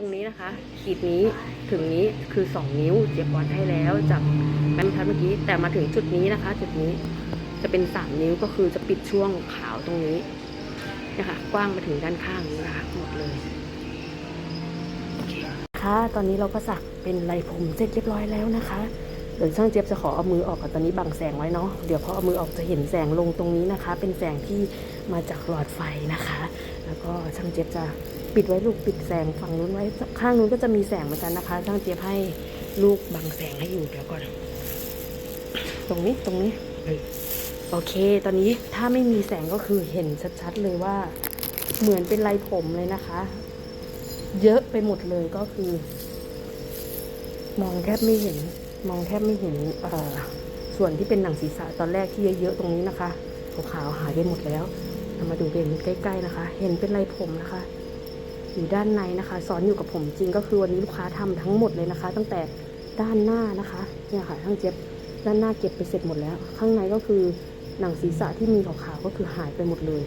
ตรงนี้นะคะ ขีดนี้ถึงนี้คือ 2 นิ้วเจี๊ยบวัดให้แล้วจากแบงค์พัดเมื่อกี้แต่มาถึงจุดนี้นะคะ จุดนี้จะเป็น 3 นิ้วก็คือจะปิดช่วงขาวตรงนี้นะคะกว้างมาถึงด้านข้างนี้นะคะหมดเลยโอเคค่ะตอนนี้เราก็สักเป็นลายผมเสร็จเรียบร้อยแล้วนะคะเดี๋ยวช่างเจี๊ยบจะขอเอามือออกก่อนตอนนี้บังแสงไว้เนาะเดี๋ยวพอเอามือออกจะเห็นแสงลงตรงนี้นะคะ เป็นแสงที่มาจากหลอดไฟนะคะ แล้วก็ช่างเจี๊ยบจะ ปิดไว้ลูกปิดแสงฝั่งนู้นไว้ ข้างนู้นก็จะมีแสงเหมือนกันนะคะช่างเจี๊ยบให้ลูกบังแสงให้อยู่เดี๋ยวก่อน ตรงนี้ตรงนี้โอเค ตอนนี้ถ้าไม่มีแสงก็คือเห็นชัดๆเลยว่า เหมือนเป็นลายผมเลยนะคะ เยอะไปหมดเลยก็คือ มองแทบไม่เห็น มองแทบไม่เห็นส่วนที่เป็นหนังศีรษะตอนแรกที่เยอะๆตรงนี้นะคะขาวๆหายไปหมดแล้วมาดูกันใกล้ๆนะคะ เห็นเป็นลายผมนะคะ อยู่ด้านในนะคะซ้อนอยู่กับผมจริงก็คือวันนี้ลูกค้าทำทั้งหมดเลยนะคะ ตั้งแต่ด้านหน้านะคะเนี่ยค่ะทั้งเจ็บด้านหน้าเก็บไปเสร็จหมดแล้ว ข้างในก็คือหนังศีรษะที่มีขาวๆก็คือหายไปหมดเลย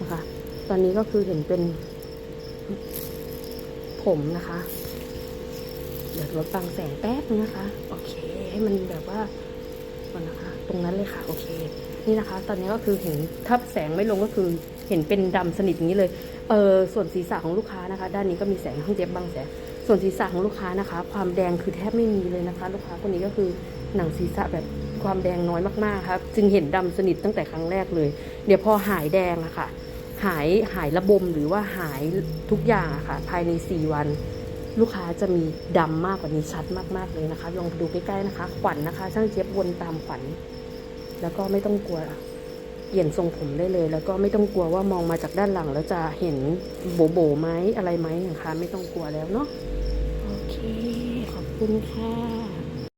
นะคะ ตอนนี้ก็คือเห็นเป็น ผมนะคะ เดี๋ยวลดบางแสงแป๊บนึงนะคะ โอเค ให้มันแบบว่าก่อนนะคะ ตรงนั้นเลยค่ะ โอเค นี่นะคะ ตอนนี้ก็คือเห็นถ้าแสงไม่ลงก็คือเห็นเป็นดำสนิทอย่างนี้เลย เออส่วนศีรษะของลูกค้านะคะ ด้านนี้ก็มีแสงข้างเจ็บบางแสงส่วนศีรษะของลูกค้านะคะ ความแดงคือแทบไม่มีเลยนะคะ ลูกค้าคนนี้ก็คือหนังศีรษะแบบความแดงน้อยมากๆครับจึงเห็นดำสนิทตั้งแต่ครั้งแรกเลย เดี๋ยวพอหายแดงอะค่ะ หายหายระบมหรือว่าหายทุกอย่างอะค่ะ ภายใน 4 วัน ลูกค้าจะมีดำมากกว่านี้ชัดมากๆเลยนะคะลองดูใกล้ๆนะคะขวัญนะคะ ช่างเจี๊ยบวนตามขวัญแล้วก็ไม่ต้องกลัว เปลี่ยนทรงผมได้เลย แล้วก็ไม่ต้องกลัวว่ามองมาจากด้านหลัง แล้วจะเห็นโบโบไหมอะไรไหมนะคะ ไม่ต้องกลัวแล้วเนาะโอเค ขอบคุณค่ะ